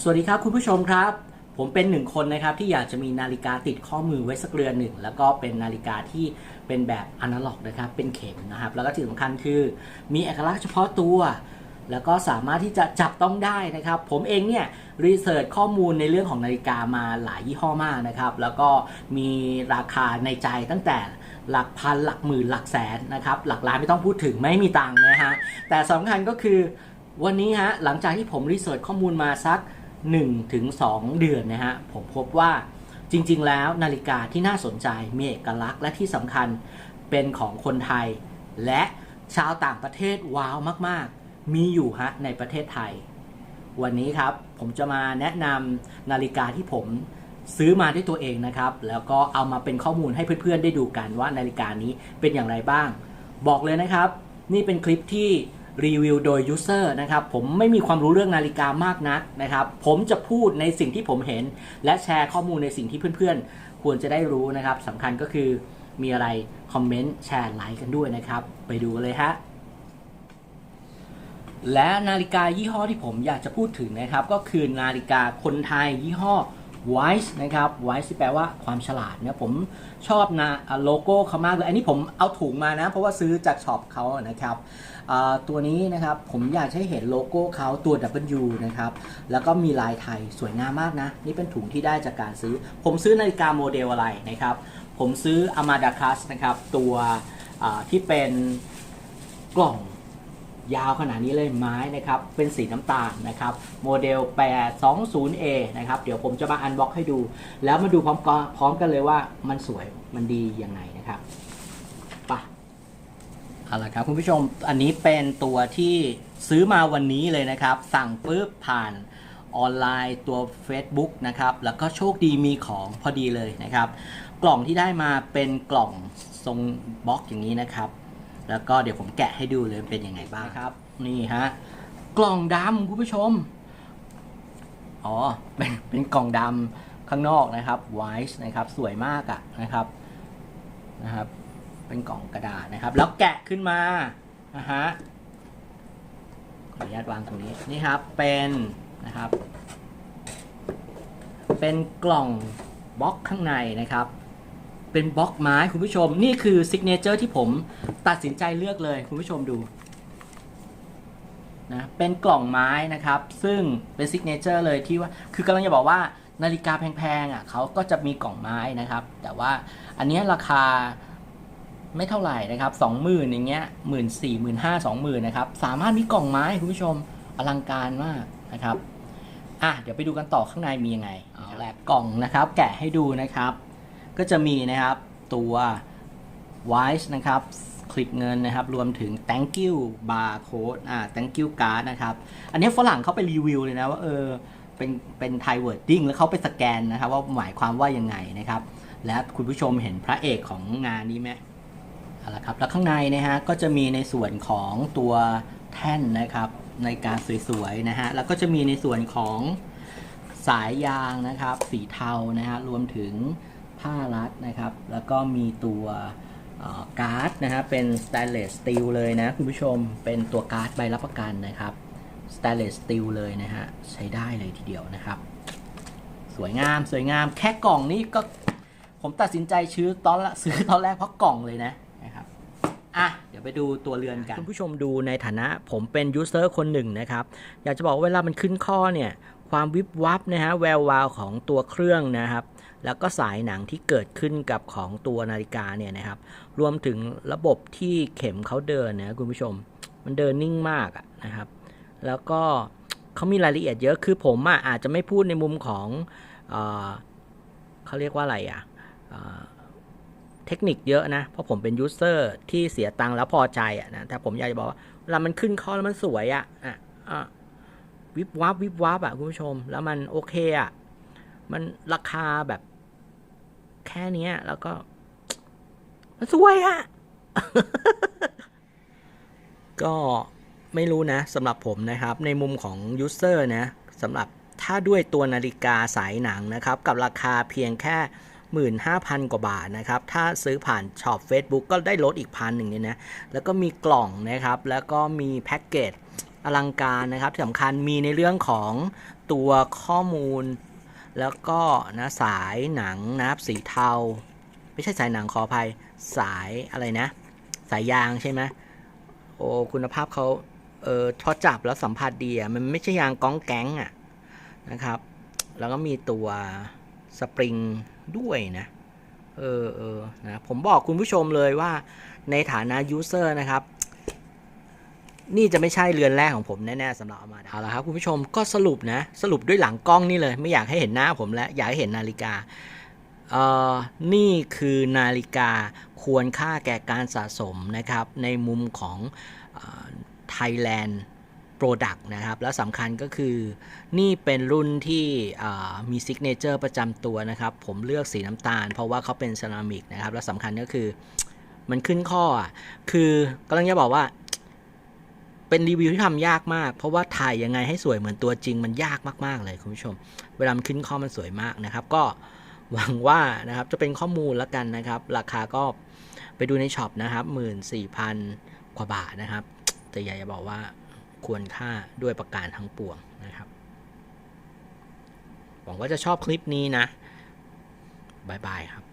สวัสดีครับคุณผู้ชมครับ ผมเป็นหนึ่งคนนะครับที่อยากจะมีนาฬิกาติดข้อมือไว้สักเรือนหนึ่ง แล้วก็เป็นนาฬิกาที่เป็นแบบอนาล็อกนะครับ เป็นเข็มนะครับ แล้วก็ที่สำคัญคือมีเอกลักษณ์เฉพาะตัว แล้วก็สามารถที่จะจับต้องได้นะครับ ผมเองเนี่ยรีเสิร์ชข้อมูลในเรื่องของนาฬิกามาหลายยี่ห้อมากนะครับ แล้วก็มีราคาในใจตั้งแต่หลักพันหลักหมื่นหลักแสนนะครับ หลักล้านไม่ต้องพูดถึงไม่มีตังค์นะฮะแต่สำคัญก็คือวันนี้ฮะหลังจากที่ผมรีเสิร์ชข้อมูลมาสัก 1-2ถึง2เดือนนะฮะผมพบว่าจริง ๆ แล้วนาฬิกาที่น่าสนใจมีเอกลักษณ์และที่สำคัญเป็นของคนไทย และชาวต่างประเทศว้าวมาก ๆ มีอยู่ฮะในประเทศไทย วันนี้ครับผมจะมาแนะนำนาฬิกาที่ผมซื้อมาด้วยตัวเองนะครับ แล้วก็เอามาเป็นข้อมูลให้เพื่อน ๆ ได้ดูกันว่านาฬิกานี้เป็นอย่างไรบ้าง บอกเลยนะครับ นี่เป็นคลิปที่ รีวิวโดยยูเซอร์นะครับผมไม่มีความรู้เรื่องนาฬิกามากนักนะครับผมจะพูดในสิ่งที่ผมเห็น และแชร์ข้อมูลในสิ่งที่เพื่อนๆ ควรจะได้รู้นะครับสำคัญก็คือมีอะไรคอมเมนต์แชร์ไลค์กันด้วยนะครับ ไปดูเลยฮะและนาฬิกายี่ห้อที่ผมอยากจะพูดถึงนะครับ ก็คือนาฬิกาคนไทยยี่ห้อ Wise นะครับ Wise ที่แปลว่าความฉลาดเนี่ยผมชอบนะอ่าโลโก้เขามากเลย อันนี้ผมเอาถุงมานะ เพราะว่าซื้อจากช็อปเขานะครับตัวนี้นะครับผมอยากให้เห็นโลโก้เขาตัว W นะครับแล้วก็มีลายไทยสวยงามมากนะ นี่เป็นถุงที่ได้จากการซื้อ ผมซื้อนาฬิกาโมเดลอะไรนะครับ ผมซื้อ Amada Class นะครับ ตัวที่เป็นกล่อง ยาวขนาดนี้เลยไม้นะครับ เป็นสีน้ำตาลนะครับ โมเดล 820A นะครับ เดี๋ยวผมจะมาอันบ็อกให้ดู แล้วมาดูพร้อมกันพร้อมกันเลยว่ามันสวยมันดียังไงนะครับไปะเอาละครับคุณผู้ชมอันนี้เป็นตัวที่ซื้อมาวันนี้เลยนะครับ สั่งปุ๊บผ่านออนไลน์ตัว Facebook นะครับ แล้วก็โชคดีมีของพอดีเลยนะครับ กล่องที่ได้มาเป็นกล่องทรงบล็อกอย่างนี้นะครับ แล้วก็เดี๋ยวผมแกะให้ดูเลยเป็นยังไงบ้างครับ นี่ฮะกล่องดำคุณผู้ชม อ๋อเป็นเป็นกล่องดำข้างนอกนะครับไวส์นะครับ สวยมากอะนะครับนะครับ เป็นกล่องกระดาษนะครับ แล้วแกะขึ้นมานะฮะขออนุญาตวางตรงนี้นี่ครับเป็นนะครับ เป็นกล่องบล็อกข้างในนะครับ เป็นบล็อกไม้คุณผู้ชม นี่คือซิกเนเจอร์ที่ผมตัดสินใจเลือกเลยคุณผู้ชมดูนะเป็นกล่องไม้นะครับ ซึ่งเป็นซิกเนเจอร์เลยที่ว่า คือกำลังจะบอกว่านาฬิกาแพงๆอะเขาก็จะมีกล่องไม้นะครับ แต่ว่าอันนี้ราคาไม่เท่าไหร่นะครับสองหมื่นอย่างเงี้ยหมื่นสี่หมื่นห้าสองหมื่นนะครับ สามารถมีกล่องไม้คุณผู้ชมอลังการมากนะครับอะเดี๋ยวไปดูกันต่อข้างในมียังไงเอาแหละกล่องนะครับ แกะให้ดูนะครับ ก็จะมีนะครับตัว Wise นะครับ คลิปเงินนะครับ รวมถึง thank you barcode อ่า thank you card นะครับ อันนี้ฝรั่งเขาไปรีวิวเลยนะว่าเออเป็นเป็นไทยเวิร์ดดิ้งแล้วเขาไปสแกนนะครับ ว่าหมายความว่ายังไงนะครับ และคุณผู้ชมเห็นพระเอกของงานนี้ไหมเอาละครับ แล้วข้างในนะฮะก็จะมีในส่วนของตัวแท่นนะครับในการสวยๆนะฮะ แล้วก็จะมีในส่วนของสายยางนะครับ สีเทานะฮะรวมถึง ผ้ารัดนะครับ แล้วก็มีตัวการ์ดนะฮะเป็น stainless steel เลยนะคุณผู้ชมเป็นตัวการ์ดใบรับประกันนะครับ stainless steel เลยนะฮะใช้ได้เลยทีเดียวนะครับ สวยงามสวยงามแค่กล่องนี้ก็ผมตัดสินใจซื้อตอนละซื้อตอนแรกเพราะกล่องเลยนะนะครับอะเดี๋ยวไปดูตัวเรือนกัน คุณผู้ชมดูในฐานะผมเป็นยูเซอร์คนหนึ่งนะครับ อยากจะบอกว่าเวลามันขึ้นข้อเนี่ยความวิบวับนะฮะแวววาวของตัวเครื่องนะครับ แล้วก็สายหนังที่เกิดขึ้นกับของตัวนาฬิกาเนี่ยนะครับ รวมถึงระบบที่เข็มเขาเดินนะคุณผู้ชม มันเดินนิ่งมากนะครับ แล้วก็เขามีรายละเอียดเยอะคือผมออาจจะไม่พูดในมุมของเออเขาเรียกว่าอะไรอะเอ่อเทคนิคเยอะนะ เพราะผมเป็นยูเซอร์ที่เสียตังค์แล้วพอใจอะนะแต่ผมอยากจะบอกว่าเวลามันขึ้นข้อแล้วมันสวยอะอะอะวิบวับวิบวับอะคุณผู้ชม แล้วมันโอเคอะมันราคาแบบ แค่เนี้ยแล้วก็มันสวยอะก็ไม่รู้นะสำหรับผมนะครับ ในมุมของยูเซอร์นะสำหรับถ้าด้วยตัวนาฬิกาสายหนังนะครับ กับราคาเพียงแค่ 15,000 กว่าบาทนะครับ ถ้าซื้อผ่านช็อป Facebook ก็ได้ลดอีกพันหนึ่งเนี่ยนะ แล้วก็มีกล่องนะครับ แล้วก็มีแพ็กเกจอลังการนะครับที่สำคัญมีในเรื่องของตัวข้อมูล แล้วก็นะสายหนังนะครับสีเทา ไม่ใช่สายหนังขออภัยสายอะไรนะ สายยางใช่ไหมโอ้คุณภาพเขาเออพอจับแล้วสัมผัสดีอะมันไม่ใช่ยางก้องแก๊งอะนะครับ แล้วก็มีตัวสปริงด้วยนะเออเออนะผมบอกคุณผู้ชมเลยว่าในฐานะยูเซอร์นะครับ นี่จะไม่ใช่เรือนแรกของผมแน่ๆสำหรับอามาดเอาละครับคุณผู้ชมก็สรุปนะ สรุปด้วยหลังกล้องนี่เลย ไม่อยากให้เห็นหน้าผมแล้ว อยากให้เห็นนาฬิกาเอ่อนี่คือนาฬิกาควรค่าแก่การสะสมนะครับ ในมุมของเอ่อ Thailand Product นะครับ และสำคัญก็คือนี่เป็นรุ่นที่มีซิกเนเจอร์ประจำตัวนะครับ ผมเลือกสีน้ำตาล เพราะว่าเขาเป็นเซรามิกนะครับ และสำคัญก็คือมันขึ้นข้ออะคือกำลังจะบอกว่า เป็นรีวิวที่ทำยากมาก เพราะว่าถ่ายยังไงให้สวยเหมือนตัวจริงมันยากมากๆเลยคุณผู้ชม เวลามันขึ้นข้อมันสวยมากนะครับ ก็หวังว่านะครับจะเป็นข้อมูลแล้วกันนะครับ ราคาก็ไปดูในช็อปนะครับหมื่นสี่พันกว่าบาทนะครับ แต่อยากจะบอกว่าควรค่าด้วยประการทั้งปวงนะครับ หวังว่าจะชอบคลิปนี้นะบายบายครับ